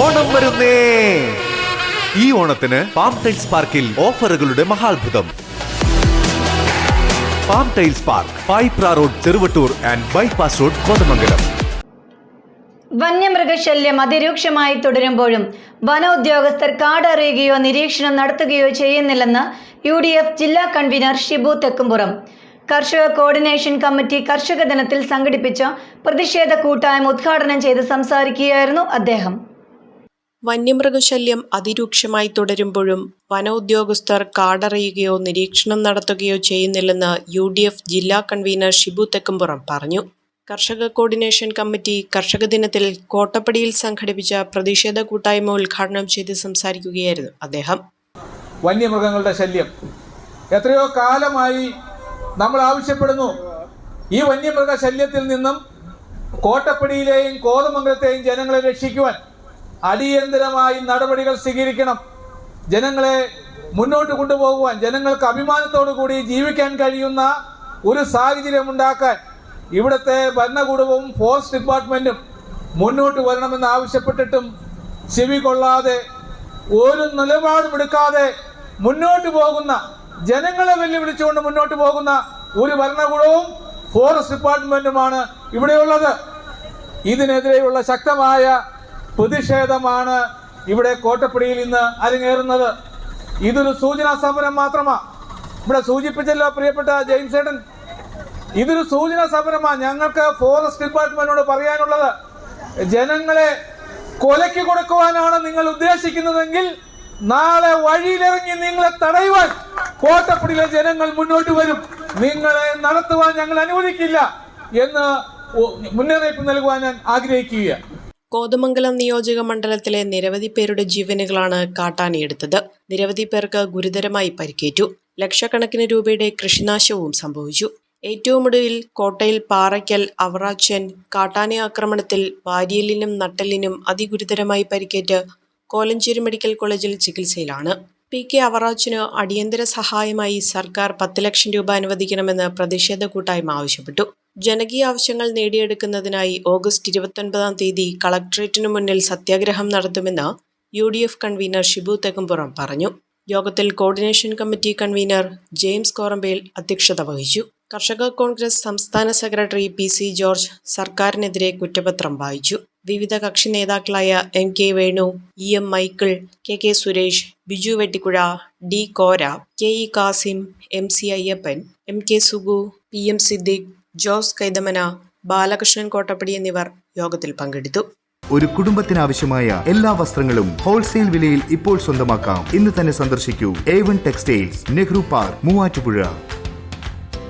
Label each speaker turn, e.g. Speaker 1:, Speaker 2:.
Speaker 1: ഓണം വരുന്നേ. ഈ ഓണത്തിന് പാം ടൈൽസ് പാർക്കിൽ ഓഫറുകളുടെ മഹാത്ഭുതം. Palm tiles park Payipra road Cheruvattoor and bypass road Kothamangalam.
Speaker 2: വന്യമൃഗശല്യം അതിരൂക്ഷമായി തുടരുമ്പോഴും വനോദ്യോഗസ്ഥർ കാടറിയുകയോ നിരീക്ഷണം നടത്തുകയോ ചെയ്യുന്നില്ലെന്ന് യു ഡി എഫ് ജില്ലാ കൺവീനർ ഷിബു തെക്കുംപുറം. കർഷക കോർഡിനേഷൻ കമ്മിറ്റി കർഷക ദിനത്തിൽ സംഘടിപ്പിച്ച പ്രതിഷേധ കൂട്ടായ്മ ഉദ്ഘാടനം ചെയ്ത് സംസാരിക്കുകയായിരുന്നു അദ്ദേഹം.
Speaker 3: വന്യമൃഗശല്യം അതിരൂക്ഷമായി തുടരുമ്പോഴും വനോദ്യോഗസ്ഥർ കാടറിയുകയോ നിരീക്ഷണം നടത്തുകയോ ചെയ്യുന്നില്ലെന്ന് യു ഡി എഫ് ജില്ലാ കൺവീനർ ഷിബു തെക്കുംപുറം പറഞ്ഞു. കർഷക കോർഡിനേഷൻ കമ്മിറ്റി കർഷക ദിനത്തിൽ കോട്ടപ്പടിയിൽ സംഘടിപ്പിച്ച പ്രതിഷേധ കൂട്ടായ്മ ഉദ്ഘാടനം ചെയ്ത് സംസാരിക്കുകയായിരുന്നു അദ്ദേഹം.
Speaker 4: വന്യമൃഗങ്ങളുടെ ശല്യം. എത്രയോ കാലമായി നമ്മൾ ആവശ്യപ്പെടുന്നു. ഈ വന്യമൃഗ ശല്യത്തിൽ നിന്നും കോട്ടപ്പടിയിലെയും കോതമംഗലത്തെയും ജനങ്ങളെ രക്ഷിക്കുവാൻ അടിയന്തരമായി നടപടികൾ സ്വീകരിക്കണം. ജനങ്ങളെ മുന്നോട്ട് കൊണ്ടുപോകുവാൻ ജനങ്ങൾക്ക് അഭിമാനത്തോടു കൂടി ജീവിക്കാൻ കഴിയുന്ന ഒരു സാഹചര്യം ഉണ്ടാക്കാൻ ഇവിടുത്തെ ഭരണകൂടവും ഫോറസ്റ്റ് ഡിപ്പാർട്ട്മെന്റും മുന്നോട്ട് വരണമെന്ന് ആവശ്യപ്പെട്ടിട്ടും ചെവി കൊള്ളാതെ ഒരു നിലപാടും എടുക്കാതെ മുന്നോട്ട് പോകുന്ന ജനങ്ങളെ വെല്ലുവിളിച്ചുകൊണ്ട് മുന്നോട്ട് പോകുന്ന ഒരു ഭരണകൂടവും ഫോറസ്റ്റ് ഡിപ്പാർട്ട്മെന്റുമാണ് ഇവിടെയുള്ളത്. ഇതിനെതിരെയുള്ള ശക്തമായ പ്രതിഷേധമാണ് ഇവിടെ കോട്ടപ്പടിയിൽ ഇന്ന് അരങ്ങേറുന്നത്. ഇതൊരു സൂചനാ സമരം മാത്രമാ. ഇവിടെ സൂചിപ്പിച്ചല്ലോ പ്രിയപ്പെട്ട ജെയിംസ് ഏട്ടൻ. ഇതൊരു സൂചന സമരമാണ് ഞങ്ങൾക്ക് ഫോറസ്റ്റ് ഡിപ്പാർട്ട്മെന്റിനോട് പറയാനുള്ളത് ജനങ്ങളെ കൊലയ്ക്ക് കൊടുക്കുവാനാണ് നിങ്ങൾ ഉദ്ദേശിക്കുന്നതെങ്കിൽ നാളെ വഴിയിലിറങ്ങി നിങ്ങളെ തടയുവാൻ കോട്ടപ്പടിയിലെ ജനങ്ങൾ മുന്നോട്ട് വരും. നിങ്ങളെ നടത്തുവാൻ ഞങ്ങൾ അനുവദിക്കില്ല എന്ന് മുന്നറിയിപ്പ് നൽകുവാൻ ഞാൻ ആഗ്രഹിക്കുകയാണ്.
Speaker 3: കോതമംഗലം നിയോജക മണ്ഡലത്തിലെ നിരവധി പേരുടെ ജീവനുകളാണ് കാട്ടാനയെടുത്തത്. നിരവധി പേർക്ക് ഗുരുതരമായി പരിക്കേറ്റു. ലക്ഷക്കണക്കിന് രൂപയുടെ കൃഷിനാശവും സംഭവിച്ചു. ഏറ്റവും ഒടുവിൽ കോട്ടയിൽ പാറയ്ക്കൽ അവറാച്ചൻ കാട്ടാന ആക്രമണത്തിൽ വാരിയലിനും നട്ടലിനും അതിഗുരുതരമായി പരിക്കേറ്റ് കോലഞ്ചേരി മെഡിക്കൽ കോളേജിൽ ചികിത്സയിലാണ്. പി കെ അവറാച്ചിന് അടിയന്തര സഹായമായി സർക്കാർ പത്ത് ലക്ഷം രൂപ അനുവദിക്കണമെന്ന് പ്രതിഷേധ കൂട്ടായ്മ ആവശ്യപ്പെട്ടു. ജനകീയ ആവശ്യങ്ങൾ നേടിയെടുക്കുന്നതിനായി ഓഗസ്റ്റ് ഇരുപത്തൊൻപതാം തീയതി കളക്ട്രേറ്റിനു മുന്നിൽ സത്യാഗ്രഹം നടത്തുമെന്ന് U D F convener Shibu Thekkumpuram പറഞ്ഞു. യോഗത്തിൽ coordination committee convener James Korambel അധ്യക്ഷത വഹിച്ചു. കർഷക കോൺഗ്രസ് സംസ്ഥാന സെക്രട്ടറി പി സി ജോർജ് സർക്കാരിനെതിരെ കുറ്റപത്രം വായിച്ചു. വിവിധ കക്ഷി നേതാക്കളായ M K Venu E M Michael K K Suresh Biju Vettikuzha D Kora K E Kasim M C Ayyappan M K Sugu P M Siddique Jose Kaithamana Balakrishnan Kottappady എന്നിവർ യോഗത്തിൽ പങ്കെടുത്തു.
Speaker 5: ഒരു കുടുംബത്തിനാവശ്യമായ എല്ലാ വസ്ത്രങ്ങളും ഹോൾസെയിൽ വിലയിൽ ഇപ്പോൾ സ്വന്തമാക്കാം. ഇന്ന് തന്നെ സന്ദർശിക്കൂ. A one textiles Nehru park Muvattupuzha.